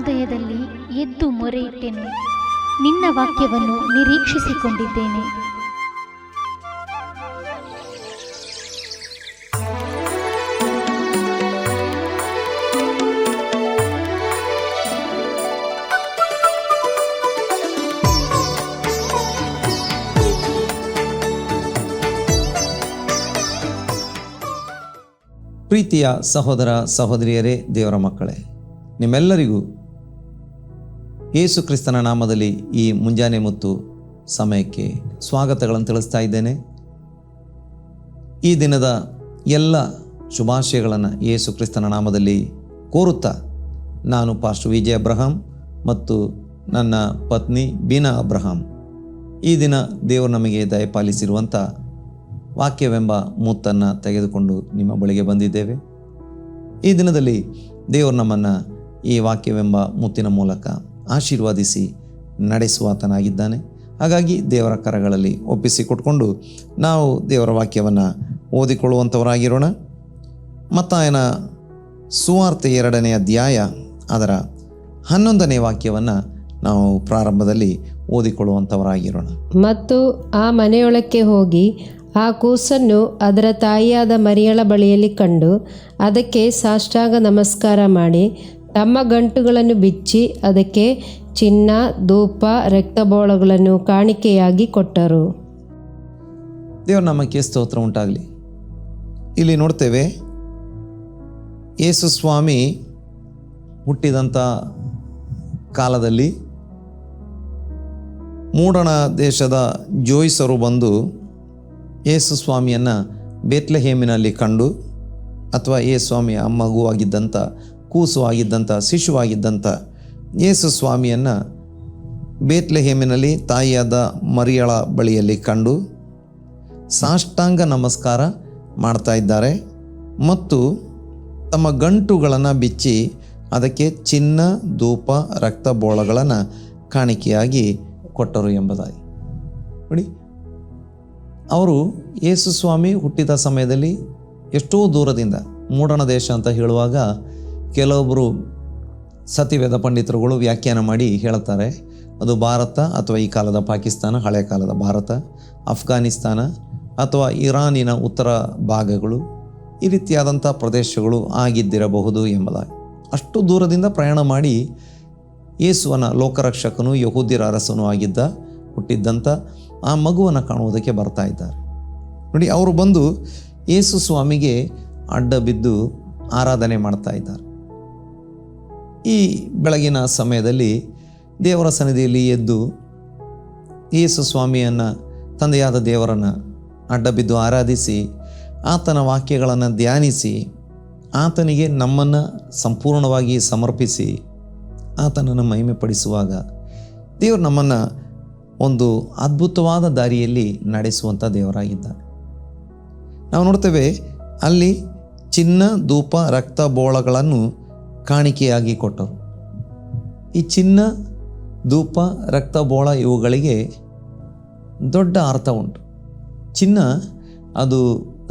ಅರುಣೋದಯದಲ್ಲಿ ಎದ್ದು ಮೊರೆ ಇಟ್ಟೆನು ನಿನ್ನ ವಾಕ್ಯವನ್ನು ನಿರೀಕ್ಷಿಸಿಕೊಂಡಿದ್ದೇನೆ. ಪ್ರೀತಿಯ ಸಹೋದರ ಸಹೋದರಿಯರೇ ದೇವರ ಮಕ್ಕಳೇ ನಿಮ್ಮೆಲ್ಲರಿಗೂ ಯೇಸು ಕ್ರಿಸ್ತನ ನಾಮದಲ್ಲಿ ಈ ಮುಂಜಾನೆ ಮತ್ತು ಸಮಯಕ್ಕೆ ಸ್ವಾಗತಗಳನ್ನು ತಿಳಿಸ್ತಾ ಇದ್ದೇನೆ. ಈ ದಿನದ ಎಲ್ಲ ಶುಭಾಶಯಗಳನ್ನು ಯೇಸು ಕ್ರಿಸ್ತನ ನಾಮದಲ್ಲಿ ಕೋರುತ್ತಾ ನಾನು ಪಾಸ್ಟ್ ವಿಜಯ ಅಬ್ರಹಾಂ ಮತ್ತು ನನ್ನ ಪತ್ನಿ ಬೀನಾ ಅಬ್ರಹಾಂ. ಈ ದಿನ ದೇವರು ನಮಗೆ ದಯಪಾಲಿಸಿರುವಂಥ ವಾಕ್ಯವೆಂಬ ಮೂತನ್ನು ತೆಗೆದುಕೊಂಡು ನಿಮ್ಮ ಬಳಿಗೆ ಬಂದಿದ್ದೇವೆ. ಈ ದಿನದಲ್ಲಿ ದೇವರು ನಮ್ಮನ್ನು ಈ ವಾಕ್ಯವೆಂಬ ಮುತ್ತಿನ ಮೂಲಕ ಆಶೀರ್ವಾದಿಸಿ ನಡೆಸುವಾತನಾಗಿದ್ದಾನೆ. ಹಾಗಾಗಿ ದೇವರ ಕರಗಳಲ್ಲಿ ಒಪ್ಪಿಸಿಕೊಟ್ಕೊಂಡು ನಾವು ದೇವರ ವಾಕ್ಯವನ್ನು ಓದಿಕೊಳ್ಳುವಂಥವರಾಗಿರೋಣ ಮತ್ತಾಯನ ಸುವಾರ್ತೆ ಎರಡನೇ ಅಧ್ಯಾಯ ಅದರ ಹನ್ನೊಂದನೇ ವಾಕ್ಯವನ್ನು ನಾವು ಪ್ರಾರಂಭದಲ್ಲಿ ಓದಿಕೊಳ್ಳುವಂಥವರಾಗಿರೋಣ ಮತ್ತು ಆ ಮನೆಯೊಳಕ್ಕೆ ಹೋಗಿ ಆ ಕೂಸನ್ನು ಅದರ ತಾಯಿಯಾದ ಮರಿಯಳ ಬಳಿಯಲ್ಲಿ ಕಂಡು ಅದಕ್ಕೆ ಸಾಷ್ಟಾಂಗ ನಮಸ್ಕಾರ ಮಾಡಿ ತಮ್ಮ ಗಂಟುಗಳನ್ನು ಬಿಚ್ಚಿ ಅದಕ್ಕೆ ಚಿನ್ನ, ಧೂಪ, ರಕ್ತಬೋಳಗಳನ್ನು ಕಾಣಿಕೆಯಾಗಿ ಕೊಟ್ಟರು. ದೇವರ ನಾಮಕ್ಕೆ ಸ್ತೋತ್ರ ಉಂಟಾಗಲಿ. ಇಲ್ಲಿ ನೋಡ್ತೇವೆ ಯೇಸು ಸ್ವಾಮಿ ಹುಟ್ಟಿದಂಥ ಕಾಲದಲ್ಲಿ ಮೂಡಣ ದೇಶದ ಜೋಯಿಸರು ಬಂದು ಯೇಸು ಸ್ವಾಮಿಯನ್ನು ಬೇತ್ಲಹೇಮಿನಲ್ಲಿ ಕಂಡು, ಅಥವಾ ಯೇಸು ಸ್ವಾಮಿಯ ಮಗುವಾಗಿದ್ದಂಥ ಕೂಸು ಆಗಿದ್ದಂಥ ಶಿಶುವಾಗಿದ್ದಂಥ ಯೇಸು ಸ್ವಾಮಿಯನ್ನು ಬೇತ್ಲೆಹೇಮಿನಲ್ಲಿ ತಾಯಿಯಾದ ಮರಿಯಳ ಬಳಿಯಲ್ಲಿ ಕಂಡು ಸಾಷ್ಟಾಂಗ ನಮಸ್ಕಾರ ಮಾಡ್ತಾ ಇದ್ದಾರೆ ಮತ್ತು ತಮ್ಮ ಗಂಟುಗಳನ್ನು ಬಿಚ್ಚಿ ಅದಕ್ಕೆ ಚಿನ್ನ, ಧೂಪ, ರಕ್ತ ಬೋಳಗಳನ್ನು ಕಾಣಿಕೆಯಾಗಿ ಕೊಟ್ಟರು ಎಂಬುದಾಗಿ. ನೋಡಿ, ಅವರು ಯೇಸು ಸ್ವಾಮಿ ಹುಟ್ಟಿದ ಸಮಯದಲ್ಲಿ ಎಷ್ಟೋ ದೂರದಿಂದ, ಮೂಡಣ ದೇಶ ಅಂತ ಹೇಳುವಾಗ ಕೆಲವೊಬ್ಬರು ಸತಿವೇದ ಪಂಡಿತರುಗಳು ವ್ಯಾಖ್ಯಾನ ಮಾಡಿ ಹೇಳ್ತಾರೆ ಅದು ಭಾರತ ಅಥವಾ ಈ ಕಾಲದ ಪಾಕಿಸ್ತಾನ ಹಳೆ ಕಾಲದ ಭಾರತ ಅಫ್ಘಾನಿಸ್ತಾನ ಅಥವಾ ಇರಾನಿನ ಉತ್ತರ ಭಾಗಗಳು ಈ ರೀತಿಯಾದಂಥ ಪ್ರದೇಶಗಳು ಆಗಿದ್ದಿರಬಹುದು ಎಂಬುದಾಗಿ. ಅಷ್ಟು ದೂರದಿಂದ ಪ್ರಯಾಣ ಮಾಡಿ ಯೇಸುವನ ಲೋಕರಕ್ಷಕನು ಯಹೂದಿರ ಅರಸನೂ ಆಗಿದ್ದ, ಹುಟ್ಟಿದ್ದಂಥ ಆ ಮಗುವನ್ನು ಕಾಣುವುದಕ್ಕೆ ಬರ್ತಾ ಇದ್ದಾರೆ. ನೋಡಿ, ಅವರು ಬಂದು ಯೇಸು ಸ್ವಾಮಿಗೆ ಅಡ್ಡ ಬಿದ್ದು ಆರಾಧನೆ ಮಾಡ್ತಾ ಇದ್ದಾರೆ. ಈ ಬೆಳಗಿನ ಸಮಯದಲ್ಲಿ ದೇವರ ಸನ್ನಿಧಿಯಲ್ಲಿ ಎದ್ದು ಯೇಸು ಸ್ವಾಮಿಯನ್ನು, ತಂದೆಯಾದ ದೇವರನ್ನು ಅಡ್ಡಬಿದ್ದು ಆರಾಧಿಸಿ, ಆತನ ವಾಕ್ಯಗಳನ್ನು ಧ್ಯಾನಿಸಿ, ಆತನಿಗೆ ನಮ್ಮನ್ನು ಸಂಪೂರ್ಣವಾಗಿ ಸಮರ್ಪಿಸಿ, ಆತನನ್ನು ಮಹಿಮೆಪಡಿಸುವಾಗ ದೇವರು ನಮ್ಮನ್ನು ಒಂದು ಅದ್ಭುತವಾದ ದಾರಿಯಲ್ಲಿ ನಡೆಸುವಂಥ ದೇವರಾಗಿದ್ದಾನೆ ನಾವು ನೋಡ್ತೇವೆ ಅಲ್ಲಿ ಚಿನ್ನ, ಧೂಪ, ರಕ್ತ, ಬೋಳಗಳನ್ನು ಕಾಣಿಕೆಯಾಗಿ ಕೊಟ್ಟರು ಈ ಚಿನ್ನ, ಧೂಪ, ರಕ್ತ, ಬೋಳ ಇವುಗಳಿಗೆ ದೊಡ್ಡ ಅರ್ಥ ಉಂಟು. ಚಿನ್ನ ಅದು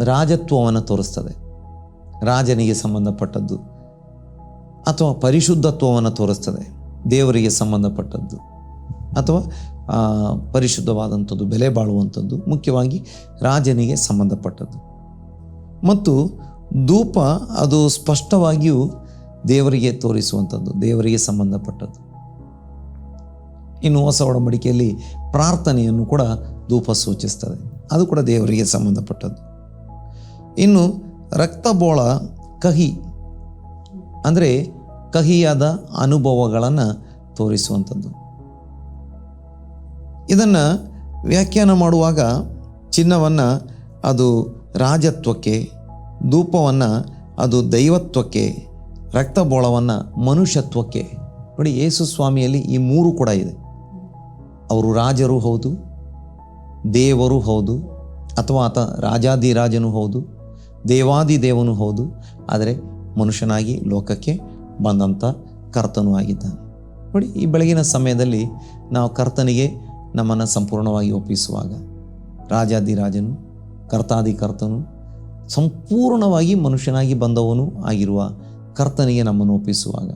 ರಾಜತ್ವವನ್ನು ತೋರಿಸ್ತದೆ. ರಾಜನಿಗೆ ಸಂಬಂಧಪಟ್ಟದ್ದು ಅಥವಾ ಪರಿಶುದ್ಧತ್ವವನ್ನು ತೋರಿಸ್ತದೆ. ದೇವರಿಗೆ ಸಂಬಂಧಪಟ್ಟದ್ದು ಅಥವಾ ಪರಿಶುದ್ಧವಾದಂಥದ್ದು, ಬೆಲೆ ಬಾಳುವಂಥದ್ದು, ಮುಖ್ಯವಾಗಿ ರಾಜನಿಗೆ ಸಂಬಂಧಪಟ್ಟದ್ದು. ಮತ್ತು ಧೂಪ ಅದು ಸ್ಪಷ್ಟವಾಗಿಯೂ ದೇವರಿಗೆ ತೋರಿಸುವಂಥದ್ದು, ದೇವರಿಗೆ ಸಂಬಂಧಪಟ್ಟದ್ದು. ಇನ್ನು ಹೊಸ ಒಡಂಬಡಿಕೆಯಲ್ಲಿ ಪ್ರಾರ್ಥನೆಯನ್ನು ಕೂಡ ಧೂಪ ಸೂಚಿಸ್ತದೆ. ಅದು ಕೂಡ ದೇವರಿಗೆ ಸಂಬಂಧಪಟ್ಟದ್ದು. ಇನ್ನು ರಕ್ತಬೋಳ, ಕಹಿ, ಅಂದರೆ ಕಹಿಯಾದ ಅನುಭವಗಳನ್ನು ತೋರಿಸುವಂಥದ್ದು. ಇದನ್ನು ವ್ಯಾಖ್ಯಾನ ಮಾಡುವಾಗ ಚಿನ್ನವನ್ನು ಅದು ರಾಜತ್ವಕ್ಕೆ, ಧೂಪವನ್ನು ಅದು ದೈವತ್ವಕ್ಕೆ ರಕ್ತಬೋಳವನ್ನು ಮನುಷ್ಯತ್ವಕ್ಕೆ. ನೋಡಿ, ಯೇಸು ಸ್ವಾಮಿಯಲ್ಲಿ ಈ ಮೂರು ಕೂಡ ಇದೆ. ಅವರು ರಾಜರು ಹೌದು, ದೇವರು ಹೌದು, ಅಥವಾ ಆತ ರಾಜಾದಿರಾಜನು ಹೌದು ದೇವಾದಿ ದೇವನು ಹೌದು, ಆದರೆ ಮನುಷ್ಯನಾಗಿ ಲೋಕಕ್ಕೆ ಬಂದಂಥ ಕರ್ತನೂ ಆಗಿದ್ದಾನೆ. ನೋಡಿ, ಈ ಬೆಳಗಿನ ಸಮಯದಲ್ಲಿ ನಾವು ಕರ್ತನಿಗೆ ನಮ್ಮನ್ನು ಸಂಪೂರ್ಣವಾಗಿ ಒಪ್ಪಿಸುವಾಗ ರಾಜಾದಿರಾಜನು ಕರ್ತಾದಿ ಕರ್ತನು ಸಂಪೂರ್ಣವಾಗಿ ಮನುಷ್ಯನಾಗಿ ಬಂದವನು ಆಗಿರುವ ಕರ್ತನಿಗೆ ನಮ್ಮನ್ನು ಒಪ್ಪಿಸುವಾಗ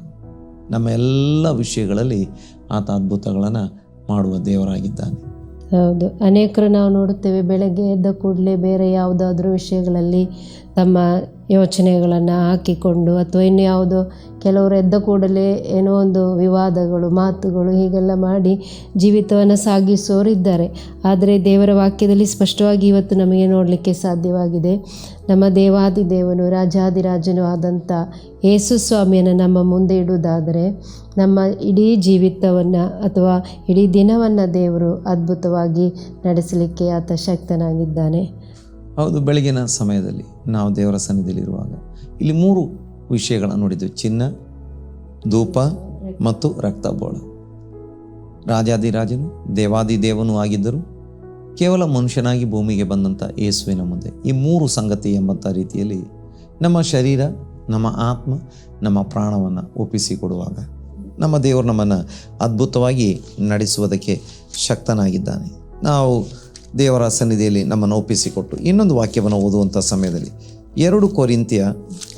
ನಮ್ಮ ಎಲ್ಲ ವಿಷಯಗಳಲ್ಲಿ ಆತ ಅದ್ಭುತಗಳನ್ನು ಮಾಡುವ ದೇವರಾಗಿದ್ದಾನೆ. ಹೌದು. ಅನೇಕರು ನಾವು ನೋಡುತ್ತೇವೆ, ಬೆಳಗ್ಗೆ ಎದ್ದ ಕೂಡಲೇ ಬೇರೆ ಯಾವುದಾದ್ರೂ ವಿಷಯಗಳಲ್ಲಿ ತಮ್ಮ ಯೋಚನೆಗಳನ್ನು ಹಾಕಿಕೊಂಡು ಅಥವಾ ಇನ್ಯಾವುದೋ ಕೆಲವರು ಎದ್ದ ಕೂಡಲೇ ಏನೋ ಒಂದು ವಿವಾದಗಳು, ಮಾತುಗಳು ಹೀಗೆಲ್ಲ ಮಾಡಿ ಜೀವಿತವನ್ನು ಸಾಗಿಸೋರಿದ್ದಾರೆ. ಆದರೆ ದೇವರ ವಾಕ್ಯದಲ್ಲಿ ಸ್ಪಷ್ಟವಾಗಿ ಇವತ್ತು ನಮಗೆ ನೋಡಲಿಕ್ಕೆ ಸಾಧ್ಯವಾಗಿದೆ, ನಮ್ಮ ದೇವಾದಿ ದೇವನು ರಾಜಾದಿರಾಜನು ಆದಂಥ ಯೇಸು ಸ್ವಾಮಿಯನ್ನು ನಮ್ಮ ಮುಂದೆ ಇಡುವುದಾದರೆ ನಮ್ಮ ಇಡೀ ಜೀವಿತವನ್ನು ಅಥವಾ ಇಡೀ ದಿನವನ್ನು ದೇವರು ಅದ್ಭುತವಾಗಿ ನಡೆಸಲಿಕ್ಕೆ ಆತ ಶಕ್ತನಾಗಿದ್ದಾನೆ. ಹೌದು, ಬೆಳಗಿನ ಸಮಯದಲ್ಲಿ ನಾವು ದೇವರ ಸನ್ನಿಧಿಯಲ್ಲಿರುವಾಗ ಇಲ್ಲಿ ಮೂರು ವಿಷಯಗಳನ್ನು ನೋಡಿದ್ವಿ ಚಿನ್ನ, ಧೂಪ ಮತ್ತು ರಕ್ತಬೋಳ. ರಾಜಾದಿರಾಜನು ದೇವಾದಿ ದೇವನೂ ಆಗಿದ್ದರು. ಕೇವಲ ಮನುಷ್ಯನಾಗಿ ಭೂಮಿಗೆ ಬಂದಂಥ ಯೇಸುವಿನ ಮುಂದೆ ಈ ಮೂರು ಸಂಗತಿ ಎಂಬಂಥ ರೀತಿಯಲ್ಲಿ ನಮ್ಮ ಶರೀರ, ನಮ್ಮ ಆತ್ಮ, ನಮ್ಮ ಪ್ರಾಣವನ್ನು ಒಪ್ಪಿಸಿಕೊಡುವಾಗ ನಮ್ಮ ದೇವರು ನಮ್ಮನ್ನು ಅದ್ಭುತವಾಗಿ ನಡೆಸುವುದಕ್ಕೆ ಶಕ್ತನಾಗಿದ್ದಾನೆ. ನಾವು ದೇವರ ಸನ್ನಿಧಿಯಲ್ಲಿ ನಮ್ಮನ್ನು ಒಪ್ಪಿಸಿಕೊಟ್ಟು ಇನ್ನೊಂದು ವಾಕ್ಯವನ್ನು ಓದುವಂಥ ಸಮಯದಲ್ಲಿ ಎರಡು ಕೊರಿಂತಿಯ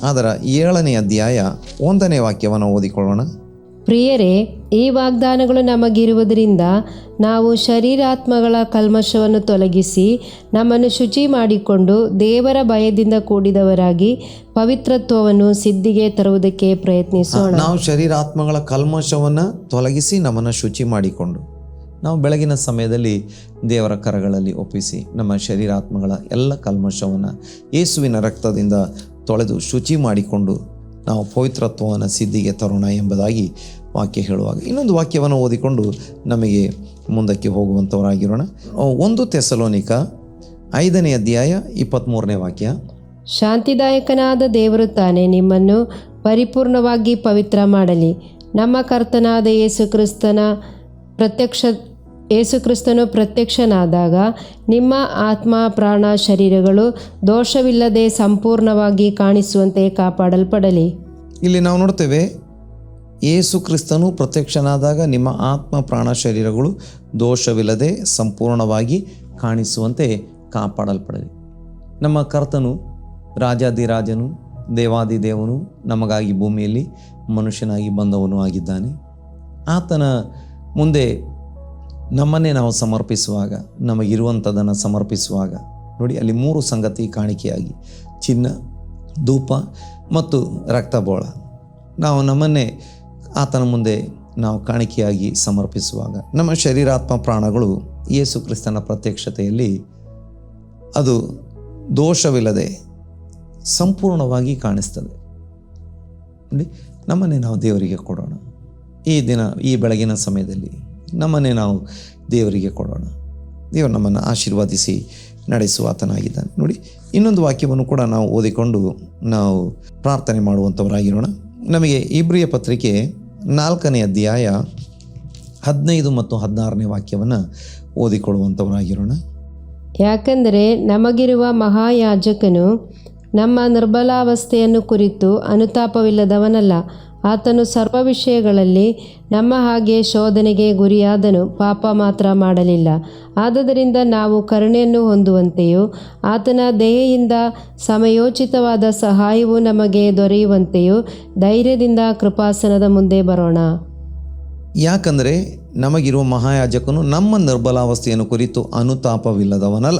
ಅದರ ಏಳನೇ ಅಧ್ಯಾಯ ಒಂದನೇ ವಾಕ್ಯವನ್ನು ಓದಿಕೊಳ್ಳೋಣ. ಪ್ರಿಯರೇ ಈ ವಾಗ್ದಾನಗಳು ನಮಗಿರುವುದರಿಂದ ನಾವು ಶರೀರಾತ್ಮಗಳ ಕಲ್ಮಶವನ್ನು ತೊಲಗಿಸಿ ನಮ್ಮನ್ನು ಶುಚಿ ಮಾಡಿಕೊಂಡು ದೇವರ ಭಯದಿಂದ ಕೂಡಿದವರಾಗಿ ಪವಿತ್ರತ್ವವನ್ನು ಸಿದ್ಧಿಗೆ ತರುವುದಕ್ಕೆ ಪ್ರಯತ್ನಿಸೋಣ. ನಾವು ಶರೀರಾತ್ಮಗಳ ಕಲ್ಮಶವನ್ನು ತೊಲಗಿಸಿ ನಮ್ಮನ್ನು ಶುಚಿ ಮಾಡಿಕೊಂಡು ನಾವು ಬೆಳಗಿನ ಸಮಯದಲ್ಲಿ ದೇವರ ಕರಗಳಲ್ಲಿ ಒಪ್ಪಿಸಿ ನಮ್ಮ ಶರೀರಾತ್ಮಗಳ ಎಲ್ಲ ಕಲ್ಮಶವನ್ನು ಯೇಸುವಿನ ರಕ್ತದಿಂದ ತೊಳೆದು ಶುಚಿ ಮಾಡಿಕೊಂಡು ನಾವು ಪವಿತ್ರತ್ವವನ್ನು ಸಿದ್ಧಿಗೆ ತರೋಣ ಎಂಬುದಾಗಿ ವಾಕ್ಯ ಹೇಳುವಾಗ ಇನ್ನೊಂದು ವಾಕ್ಯವನ್ನು ಓದಿಕೊಂಡು ನಮಗೆ ಮುಂದಕ್ಕೆ ಹೋಗುವಂಥವರಾಗಿರೋಣ ಒಂದು ತೆಸಲೋನಿಕ ಐದನೇ ಅಧ್ಯಾಯ ಇಪ್ಪತ್ತ್ಮೂರನೇ ವಾಕ್ಯ. ಶಾಂತಿದಾಯಕನಾದ ದೇವರು ತಾನೇ ನಿಮ್ಮನ್ನು ಪರಿಪೂರ್ಣವಾಗಿ ಪವಿತ್ರ ಮಾಡಲಿ. ನಮ್ಮ ಕರ್ತನಾದ ಯೇಸು ಕ್ರಿಸ್ತನ ಪ್ರತ್ಯಕ್ಷ ಯೇಸುಕ್ರಿಸ್ತನು ಪ್ರತ್ಯಕ್ಷನಾದಾಗ ನಿಮ್ಮ ಆತ್ಮ, ಪ್ರಾಣ, ಶರೀರಗಳು ದೋಷವಿಲ್ಲದೆ ಸಂಪೂರ್ಣವಾಗಿ ಕಾಣಿಸುವಂತೆ ಕಾಪಾಡಲ್ಪಡಲಿ. ಇಲ್ಲಿ ನಾವು ನೋಡ್ತೇವೆ ಏಸು ಕ್ರಿಸ್ತನು ಪ್ರತ್ಯಕ್ಷನಾದಾಗ ನಿಮ್ಮ ಆತ್ಮ, ಪ್ರಾಣ, ಶರೀರಗಳು ದೋಷವಿಲ್ಲದೆ ಸಂಪೂರ್ಣವಾಗಿ ಕಾಣಿಸುವಂತೆ ಕಾಪಾಡಲ್ಪಡಲಿ. ನಮ್ಮ ಕರ್ತನು ರಾಜಾದಿರಾಜನು ದೇವಾದಿದೇವನು ನಮಗಾಗಿ ಭೂಮಿಯಲ್ಲಿ ಮನುಷ್ಯನಾಗಿ ಬಂದವನು ಆಗಿದ್ದಾನೆ. ಆತನ ಮುಂದೆ ನಮ್ಮನ್ನೇ ನಾವು ಸಮರ್ಪಿಸುವಾಗ, ನಮಗಿರುವಂಥದ್ದನ್ನು ಸಮರ್ಪಿಸುವಾಗ, ನೋಡಿ ಅಲ್ಲಿ ಮೂರು ಸಂಗತಿ ಕಾಣಿಕೆಯಾಗಿ. ಚಿನ್ನ, ಧೂಪ ಮತ್ತು ರಕ್ತಬೋಳ. ನಾವು ನಮ್ಮನ್ನೇ ಆತನ ಮುಂದೆ ನಾವು ಕಾಣಿಕೆಯಾಗಿ ಸಮರ್ಪಿಸುವಾಗ. ನಮ್ಮ ಶರೀರಾತ್ಮ ಪ್ರಾಣಗಳು ಯೇಸು ಕ್ರಿಸ್ತನ ಪ್ರತ್ಯಕ್ಷತೆಯಲ್ಲಿ ಅದು ದೋಷವಿಲ್ಲದೆ ಸಂಪೂರ್ಣವಾಗಿ ಕಾಣಿಸ್ತದೆ. ನಮ್ಮನ್ನೇ ನಾವು ದೇವರಿಗೆ ಕೊಡೋಣ. ಈ ದಿನ, ಈ ಬೆಳಗಿನ ಸಮಯದಲ್ಲಿ ನಮ್ಮನ್ನೇ ನಾವು ದೇವರಿಗೆ ಕೊಡೋಣ. ದೇವರು ನಮ್ಮನ್ನು ಆಶೀರ್ವಾದಿಸಿ ನಡೆಸುವ ಆತನಾಗಿದ್ದಾನೆ. ನೋಡಿ, ಇನ್ನೊಂದು ವಾಕ್ಯವನ್ನು ಕೂಡ ನಾವು ಓದಿಕೊಂಡು ನಾವು ಪ್ರಾರ್ಥನೆ ಮಾಡುವಂಥವರಾಗಿರೋಣ. ನಮಗೆ ಇಬ್ರಿಯ ಪತ್ರಿಕೆ ನಾಲ್ಕನೇ ಅಧ್ಯಾಯ ಹದಿನೈದು ಮತ್ತು ಹದಿನಾರನೇ ವಾಕ್ಯವನ್ನು ಓದಿಕೊಳ್ಳುವಂಥವರಾಗಿರೋಣ. ಯಾಕೆಂದರೆ ನಮಗಿರುವ ಮಹಾಯಾಜಕನು ನಮ್ಮ ನಿರ್ಬಲಾವಸ್ಥೆಯನ್ನು ಕುರಿತು ಅನುತಾಪವಿಲ್ಲದವನಲ್ಲ ಆತನು ಸರ್ವ ವಿಷಯಗಳಲ್ಲಿ ನಮ್ಮ ಹಾಗೆ ಶೋಧನೆಗೆ ಗುರಿಯಾದನು, ಪಾಪ ಮಾತ್ರ ಮಾಡಲಿಲ್ಲ. ಆದುದರಿಂದ ನಾವು ಕರುಣೆಯನ್ನು ಹೊಂದುವಂತೆಯೂ, ಆತನ ದಯೆಯಿಂದ ಸಮಯೋಚಿತವಾದ ಸಹಾಯವು ನಮಗೆ ದೊರೆಯುವಂತೆಯೂ ಧೈರ್ಯದಿಂದ ಕೃಪಾಸನದ ಮುಂದೆ ಬರೋಣ. ಯಾಕಂದರೆ ನಮಗಿರುವ ಮಹಾಯಾಜಕನು ನಮ್ಮ ನಿರ್ಬಲಾವಸ್ಥೆಯನ್ನು ಕುರಿತು ಅನುತಾಪವಿಲ್ಲದವನಲ್ಲ.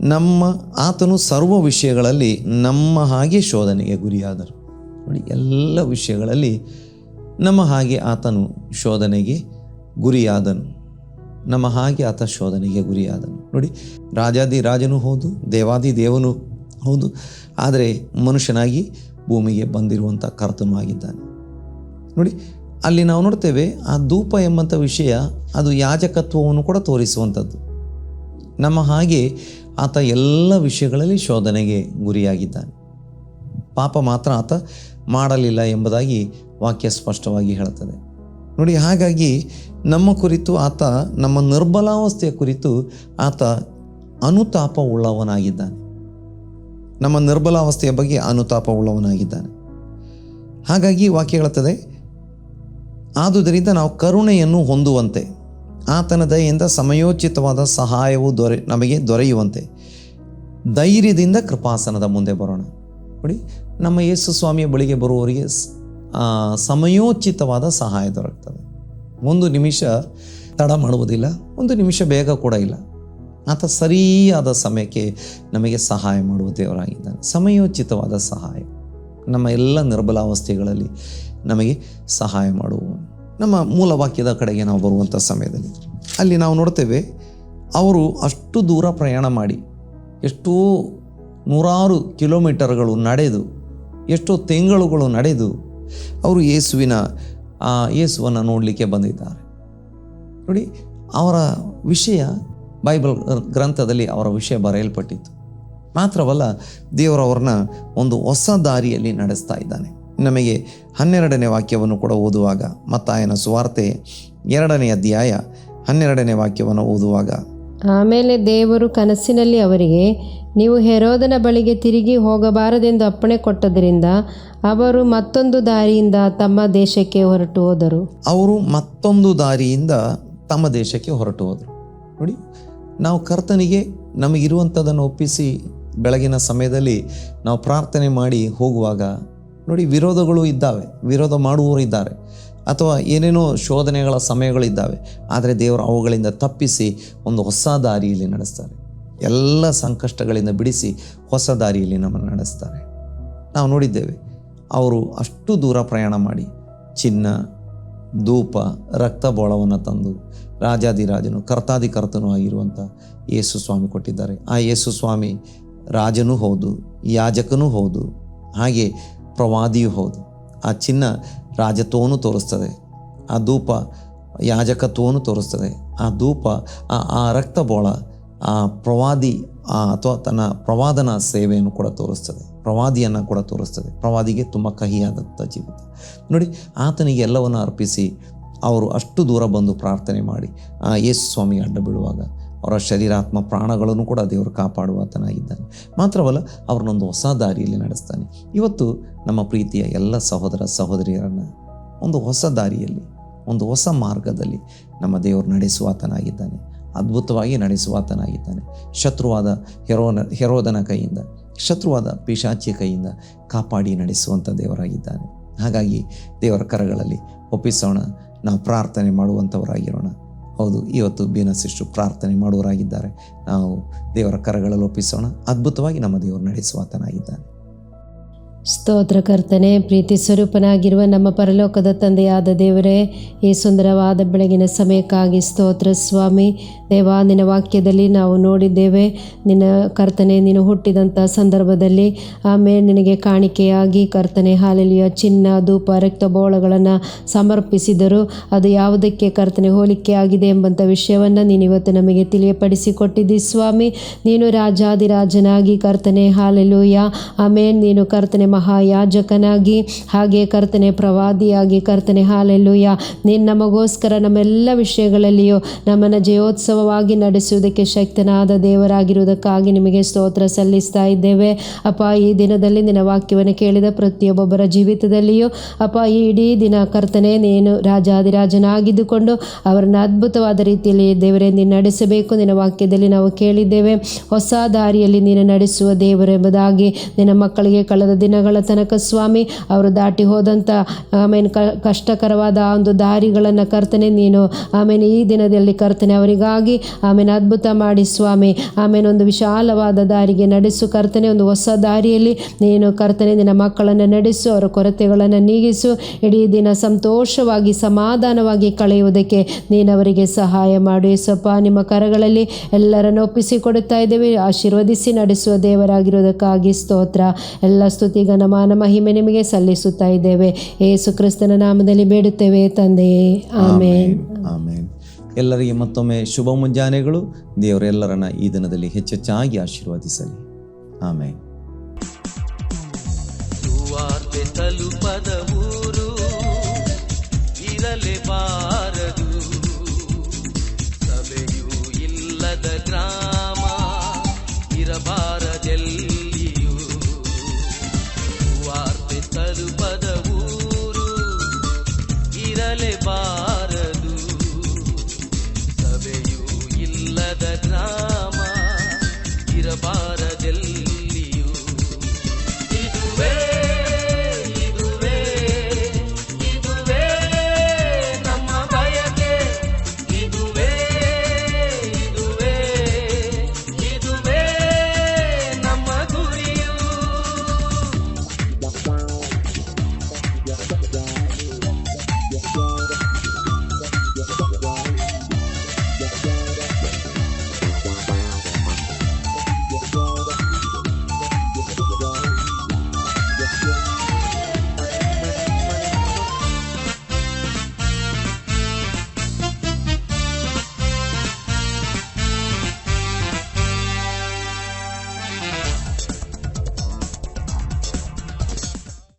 ನಮ್ಮ, ಆತನು ಸರ್ವ ವಿಷಯಗಳಲ್ಲಿ ನಮ್ಮ ಹಾಗೆ ಶೋಧನೆಗೆ ಗುರಿಯಾದರು. ನೋಡಿ ಎಲ್ಲ ವಿಷಯಗಳಲ್ಲಿ ನಮ್ಮ ಹಾಗೆ ಆತನು ಶೋಧನೆಗೆ ಗುರಿಯಾದನು. ನಮ್ಮ ಹಾಗೆ ಆತ ಶೋಧನೆಗೆ ಗುರಿಯಾದನು. ನೋಡಿ, ರಾಜಾದಿ ರಾಜನೂ ಹೌದು, ದೇವಾದಿ ದೇವನು ಹೌದು, ಆದರೆ ಮನುಷ್ಯನಾಗಿ ಭೂಮಿಗೆ ಬಂದಿರುವಂಥ ಕರ್ತನೂ ಆಗಿದ್ದಾನೆ. ನೋಡಿ, ಅಲ್ಲಿ ನಾವು ನೋಡ್ತೇವೆ ಆ ಧೂಪ ಎಂಬಂಥ ವಿಷಯ ಅದು ಯಾಜಕತ್ವವನ್ನು ಕೂಡ ತೋರಿಸುವಂಥದ್ದು. ನಮ್ಮ ಹಾಗೆ ಆತ ಎಲ್ಲ ವಿಷಯಗಳಲ್ಲಿ ಶೋಧನೆಗೆ ಗುರಿಯಾಗಿದ್ದಾನೆ. ಪಾಪ ಮಾತ್ರ ಆತ ಮಾಡಲಿಲ್ಲ ಎಂಬುದಾಗಿ ವಾಕ್ಯ ಸ್ಪಷ್ಟವಾಗಿ ಹೇಳುತ್ತದೆ. ನೋಡಿ, ಹಾಗಾಗಿ ನಮ್ಮ ಕುರಿತು ಆತ, ನಮ್ಮ ನಿರ್ಬಲಾವಸ್ಥೆಯ ಕುರಿತು ಆತ ಅನುತಾಪ ಉಳ್ಳವನಾಗಿದ್ದಾನೆ ನಮ್ಮ ನಿರ್ಬಲಾವಸ್ಥೆಯ ಬಗ್ಗೆ ಅನುತಾಪ ಉಳ್ಳವನಾಗಿದ್ದಾನೆ ಹಾಗಾಗಿ ವಾಕ್ಯ ಹೇಳುತ್ತದೆ, ಆದುದರಿಂದ ನಾವು ಕರುಣೆಯನ್ನು ಹೊಂದುವಂತೆ, ಆತನ ದಯೆಯಿಂದ ಸಮಯೋಚಿತವಾದ ಸಹಾಯವು ದೊರೆ, ನಮಗೆ ದೊರೆಯುವಂತೆ, ಧೈರ್ಯದಿಂದ ಕೃಪಾಸನದ ಮುಂದೆ ಬರೋಣ. ನೋಡಿ ನಮ್ಮ ಯೇಸು ಸ್ವಾಮಿಯ ಬಳಿಗೆ ಬರುವವರಿಗೆ ಸಮಯೋಚಿತವಾದ ಸಹಾಯ ದೊರಕ್ತದೆ. ಒಂದು ನಿಮಿಷ ತಡ ಮಾಡುವುದಿಲ್ಲ, ಒಂದು ನಿಮಿಷ ಬೇಗ ಕೂಡ ಇಲ್ಲ. ಆತ ಸರಿಯಾದ ಸಮಯಕ್ಕೆ ನಮಗೆ ಸಹಾಯ ಮಾಡುವ ದೇವರಾಗಿದ್ದಾನೆ. ಸಮಯೋಚಿತವಾದ ಸಹಾಯ. ನಮ್ಮ ಎಲ್ಲ ನಿರ್ಬಲಾವಸ್ಥೆಗಳಲ್ಲಿ ನಮಗೆ ಸಹಾಯ ಮಾಡುವ ನಮ್ಮ ಮೂಲ ವಾಕ್ಯದ ಕಡೆಗೆ ನಾವು ಬರುವಂಥ ಸಮಯದಲ್ಲಿ ಅಲ್ಲಿ ನಾವು ನೋಡ್ತೇವೆ, ಅವರು ಅಷ್ಟು ದೂರ ಪ್ರಯಾಣ ಮಾಡಿ ಎಷ್ಟೋ ನೂರಾರು ಕಿಲೋಮೀಟರ್ಗಳು ನಡೆದು ಎಷ್ಟೋ ತಿಂಗಳುಗಳು ನಡೆದು ಅವರು ಯೇಸುವಿನ, ಆ ಯೇಸುವನ್ನು ನೋಡಲಿಕ್ಕೆ ಬಂದಿದ್ದಾರೆ. ನೋಡಿ, ಅವರ ವಿಷಯ ಬೈಬಲ್ ಗ್ರಂಥದಲ್ಲಿ ಅವರ ವಿಷಯ ಬರೆಯಲ್ಪಟ್ಟಿತ್ತು. ಮಾತ್ರವಲ್ಲ ದೇವರವ್ರನ್ನ ಒಂದು ಹೊಸ ದಾರಿಯಲ್ಲಿ ನಡೆಸ್ತಾ ಇದ್ದಾನೆ. ನಮಗೆ ಹನ್ನೆರಡನೇ ವಾಕ್ಯವನ್ನು ಕೂಡ ಓದುವಾಗ ಮತ್ತಾಯನ ಸುವಾರ್ತೆ ಎರಡನೇ ಅಧ್ಯಾಯ ಹನ್ನೆರಡನೇ ವಾಕ್ಯವನ್ನು ಓದುವಾಗ ಆಮೇಲೆ ದೇವರು ಕನಸಿನಲ್ಲಿ ಅವರಿಗೆ, ನೀವು ಹೆರೋದನ ಬಳಿಗೆ ತಿರುಗಿ ಹೋಗಬಾರದೆಂದು ಅಪ್ಪಣೆ ಕೊಟ್ಟದರಿಂದ ಅವರು ಮತ್ತೊಂದು ದಾರಿಯಿಂದ ತಮ್ಮ ದೇಶಕ್ಕೆ ಹೊರಟು ಹೋದರು. ಅವರು ಮತ್ತೊಂದು ದಾರಿಯಿಂದ ತಮ್ಮ ದೇಶಕ್ಕೆ ಹೊರಟು ಹೋದರು. ನೋಡಿ, ನಾವು ಕರ್ತನಿಗೆ ನಮಗಿರುವಂಥದ್ದನ್ನು ಒಪ್ಪಿಸಿ ಬೆಳಗಿನ ಸಮಯದಲ್ಲಿ ನಾವು ಪ್ರಾರ್ಥನೆ ಮಾಡಿ ಹೋಗುವಾಗ, ನೋಡಿ, ವಿರೋಧಗಳು ಇದ್ದಾವೆ, ವಿರೋಧ ಮಾಡುವವರು ಇದ್ದಾರೆ ಅಥವಾ ಏನೇನೋ ಶೋಧನೆಗಳ ಸಮಯಗಳಿದ್ದಾವೆ, ಆದರೆ ದೇವರು ಅವುಗಳಿಂದ ತಪ್ಪಿಸಿ ಒಂದು ಹೊಸ ದಾರಿಯಲ್ಲಿ ನಡೆಸ್ತಾರೆ. ಎಲ್ಲ ಸಂಕಷ್ಟಗಳಿಂದ ಬಿಡಿಸಿ ಹೊಸ ದಾರಿಯಲ್ಲಿ ನಮ್ಮನ್ನು ನಡೆಸ್ತಾರೆ. ನಾವು ನೋಡಿದ್ದೇವೆ, ಅವರು ಅಷ್ಟು ದೂರ ಪ್ರಯಾಣ ಮಾಡಿ ಚಿನ್ನ, ಧೂಪ ರಕ್ತಬೋಳವನ್ನು ತಂದು ರಾಜಾದಿರಾಜನು ಕರ್ತಾದಿಕರ್ತನೂ ಆಗಿರುವಂಥ ಯೇಸು ಸ್ವಾಮಿ ಕೊಟ್ಟಿದ್ದಾರೆ. ಆ ಯೇಸು ಸ್ವಾಮಿ ರಾಜನೂ ಹೌದು, ಯಾಜಕನೂ ಹೌದು, ಹಾಗೆ ಪ್ರವಾದಿಯೂ ಹೌದು. ಆ ಚಿನ್ನ ರಾಜತ್ವವನ್ನು ತೋರಿಸ್ತದೆ. ಆ ಧೂಪ ಯಾಜಕತ್ವವನ್ನು ತೋರಿಸ್ತದೆ. ಆ ಧೂಪ, ಆ ಆ ರಕ್ತಬೋಳ, ಆ ಪ್ರವಾದಿ, ಆ, ಅಥವಾ ತನ್ನ ಪ್ರವಾದನ ಸೇವೆಯನ್ನು ಕೂಡ ತೋರಿಸ್ತದೆ. ಪ್ರವಾದಿಯನ್ನು ಕೂಡ ತೋರಿಸ್ತದೆ. ಪ್ರವಾದಿಗೆ ತುಂಬ ಕಹಿಯಾದಂಥ ಜೀವಿತ. ನೋಡಿ, ಆತನಿಗೆ ಎಲ್ಲವನ್ನು ಅರ್ಪಿಸಿ ಅವರು ಅಷ್ಟು ದೂರ ಬಂದು ಪ್ರಾರ್ಥನೆ ಮಾಡಿ, ಆ ಯೇಸು ಸ್ವಾಮಿ ಅಡ್ಡ ಬೀಳುವಾಗ ಅವರ ಶರೀರಾತ್ಮ ಪ್ರಾಣಗಳನ್ನು ಕೂಡ ದೇವರು ಕಾಪಾಡುವ ಆತನಾಗಿದ್ದಾನೆ ಮಾತ್ರವಲ್ಲ, ಅವ್ರನ್ನೊಂದು ಹೊಸ ದಾರಿಯಲ್ಲಿ ನಡೆಸ್ತಾನೆ. ಇವತ್ತು ನಮ್ಮ ಪ್ರೀತಿಯ ಎಲ್ಲ ಸಹೋದರ ಸಹೋದರಿಯರನ್ನು ಒಂದು ಹೊಸ ದಾರಿಯಲ್ಲಿ, ಒಂದು ಹೊಸ ಮಾರ್ಗದಲ್ಲಿ ನಮ್ಮ ದೇವರು ನಡೆಸುವಾತನಾಗಿದ್ದಾನೆ. ಅದ್ಭುತವಾಗಿ ನಡೆಸುವಾತನಾಗಿದ್ದಾನೆ. ಶತ್ರುವಾದ ಹೆರೋನ, ಹೆರೋದನ ಕೈಯಿಂದ, ಶತ್ರುವಾದ ಪಿಶಾಚಿಯ ಕೈಯಿಂದ ಕಾಪಾಡಿ ನಡೆಸುವಂಥ ದೇವರಾಗಿದ್ದಾನೆ. ಹಾಗಾಗಿ ದೇವರ ಕರಗಳಲ್ಲಿ ಒಪ್ಪಿಸೋಣ, ನಾವು ಪ್ರಾರ್ಥನೆ ಮಾಡುವಂಥವರಾಗಿರೋಣ ಹೌದು ಇವತ್ತು ಬೀನಸಿಷ್ಟು ಪ್ರಾರ್ಥನೆ ಮಾಡುವರಾಗಿದ್ದಾರೆ ನಾವು ದೇವರ ಕರಗಳಲ್ಲಿ ಒಪ್ಪಿಸೋಣ. ಅದ್ಭುತವಾಗಿ ನಮ್ಮ ದೇವರು ನಡೆಸುವಾತನಾಗಿದ್ದಾನೆ ಸ್ತೋತ್ರ ಕರ್ತನೆ, ಪ್ರೀತಿ ಸ್ವರೂಪನಾಗಿರುವ ನಮ್ಮ ಪರಲೋಕದ ತಂದೆಯಾದ ದೇವರೇ, ಈ ಸುಂದರವಾದ ಬೆಳಗಿನ ಸಮಯಕ್ಕಾಗಿ ಸ್ತೋತ್ರ ಸ್ವಾಮಿ. ದೇವ, ನಿನ್ನ ವಾಕ್ಯದಲ್ಲಿ ನಾವು ನೋಡಿದ್ದೇವೆ, ನಿನ್ನ ಕರ್ತನೆ, ನೀನು ಹುಟ್ಟಿದಂಥ ಸಂದರ್ಭದಲ್ಲಿ ಆಮೇಲೆ ನಿನಗೆ ಕಾಣಿಕೆಯಾಗಿ ಕರ್ತನೆ ಹಾಲಲಿಯ ಚಿನ್ನ, ಧೂಪ ರಕ್ತಬೋಳಗಳನ್ನು ಸಮರ್ಪಿಸಿದರು. ಅದು ಯಾವುದಕ್ಕೆ ಕರ್ತನೆ ಹೋಲಿಕೆ ಆಗಿದೆ ಎಂಬಂಥ ವಿಷಯವನ್ನು ನೀನಿವತ್ತು ನಮಗೆ ತಿಳಿಯಪಡಿಸಿಕೊಟ್ಟಿದ್ದಿ ಸ್ವಾಮಿ. ನೀನು ರಾಜಾದಿರಾಜನಾಗಿ ಕರ್ತನೆ ಹಾಲೆಲೂಯ ಆಮೇಲೆ ನೀನು ಕರ್ತನೆ ಮಹಾಯಾಜಕನಾಗಿ ಹಾಗೆ ಕರ್ತನೆ ಪ್ರವಾದಿಯಾಗಿ, ಕರ್ತನೆ ಹಾಲೆಲ್ಲೂಯ ನೀನು ನಮಗೋಸ್ಕರ ನಮ್ಮೆಲ್ಲ ವಿಷಯಗಳಲ್ಲಿಯೂ ನಮ್ಮನ್ನು ಜಯೋತ್ಸವವಾಗಿ ನಡೆಸುವುದಕ್ಕೆ ಶಕ್ತನಾದ ದೇವರಾಗಿರುವುದಕ್ಕಾಗಿ ನಿಮಗೆ ಸ್ತೋತ್ರ ಸಲ್ಲಿಸ್ತಾ ಇದ್ದೇವೆ. ಅಪ್ಪ, ಈ ದಿನದಲ್ಲಿ ನಿನ್ನ ವಾಕ್ಯವನ್ನು ಕೇಳಿದ ಪ್ರತಿಯೊಬ್ಬೊಬ್ಬರ ಜೀವಿತದಲ್ಲಿಯೂ, ಅಪ್ಪ, ಈ ಇಡೀ ದಿನ ಕರ್ತನೆ ನೀನು ರಾಜಾದಿರಾಜನಾಗಿದ್ದುಕೊಂಡು ಅವರನ್ನು ಅದ್ಭುತವಾದ ರೀತಿಯಲ್ಲಿ ದೇವರೇ ನೀನು ನಡೆಸಬೇಕು. ನಿನ್ನ ವಾಕ್ಯದಲ್ಲಿ ನಾವು ಕೇಳಿದ್ದೇವೆ, ಹೊಸ ದಾರಿಯಲ್ಲಿ ನೀನು ನಡೆಸುವ ದೇವರೆಂಬುದಾಗಿ. ನಿನ್ನ ಮಕ್ಕಳಿಗೆ ಕಳೆದ ದಿನಗಳ ತನಕ ಸ್ವಾಮಿ, ಅವರು ದಾಟಿ ಹೋದಂಥ ಆಮೇಲೆ ಕಷ್ಟಕರವಾದ ಒಂದು ದಾರಿಗಳನ್ನು ಕರ್ತನೆ ನೀನು ಆಮೇಲೆ ಈ ದಿನದಲ್ಲಿ ಕರ್ತನೆ ಅವರಿಗಾಗಿ ಆಮೇಲೆ ಅದ್ಭುತ ಮಾಡಿ ಸ್ವಾಮಿ ಆಮೇಲೆ ಒಂದು ವಿಶಾಲವಾದ ದಾರಿಗೆ ನಡೆಸು, ಕರ್ತನೆ, ಒಂದು ಹೊಸ ದಾರಿಯಲ್ಲಿ ನೀನು ಕರ್ತನೆ, ನಿನ್ನ ಮಕ್ಕಳನ್ನು ನಡೆಸು, ಅವರ ಕೊರತೆಗಳನ್ನು ನೀಗಿಸು, ಇಡೀ ದಿನ ಸಂತೋಷವಾಗಿ, ಸಮಾಧಾನವಾಗಿ ಕಳೆಯುವುದಕ್ಕೆ ನೀನು ಅವರಿಗೆ ಸಹಾಯ ಮಾಡು ಸ್ವಲ್ಪ ನಿಮ್ಮ ಕರಗಳಲ್ಲಿ ಎಲ್ಲರನ್ನು ಒಪ್ಪಿಸಿಕೊಡುತ್ತಾ ಇದ್ದೇವೆ, ಆಶೀರ್ವದಿಸಿ ನಡೆಸುವ ದೇವರಾಗಿರುವುದಕ್ಕಾಗಿ ಸ್ತೋತ್ರ, ಎಲ್ಲ ಸ್ತುತಿ ಘನಮಾನ ಮಹಿಮೆ ನಿಮಗೆ ಸಲ್ಲಿಸುತ್ತಾ ಇದ್ದೇವೆ. ಏಸು ಕ್ರಿಸ್ತನ ನಾಮದಲ್ಲಿ ಬೇಡುತ್ತೇವೆ ತಂದೆಯೇ ಆಮೇನ್. ಆಮೇನ್. ಎಲ್ಲರಿಗೆ ಮತ್ತೊಮ್ಮೆ ಶುಭ ಮುಂಜಾನೆಗಳು. ದೇವರೆಲ್ಲರನ್ನ ಈ ದಿನದಲ್ಲಿ ಹೆಚ್ಚೆಚ್ಚಾಗಿ ಆಶೀರ್ವದಿಸಲಿ. ಆಮೇನ್. ತಲುಪದ ಊರು ಇರಲೇಬಾರದು ಸಭೆಯೂ ಇಲ್ಲದ ಗ್ರಾಮ ಇರಬಾರದು ಕರುಪ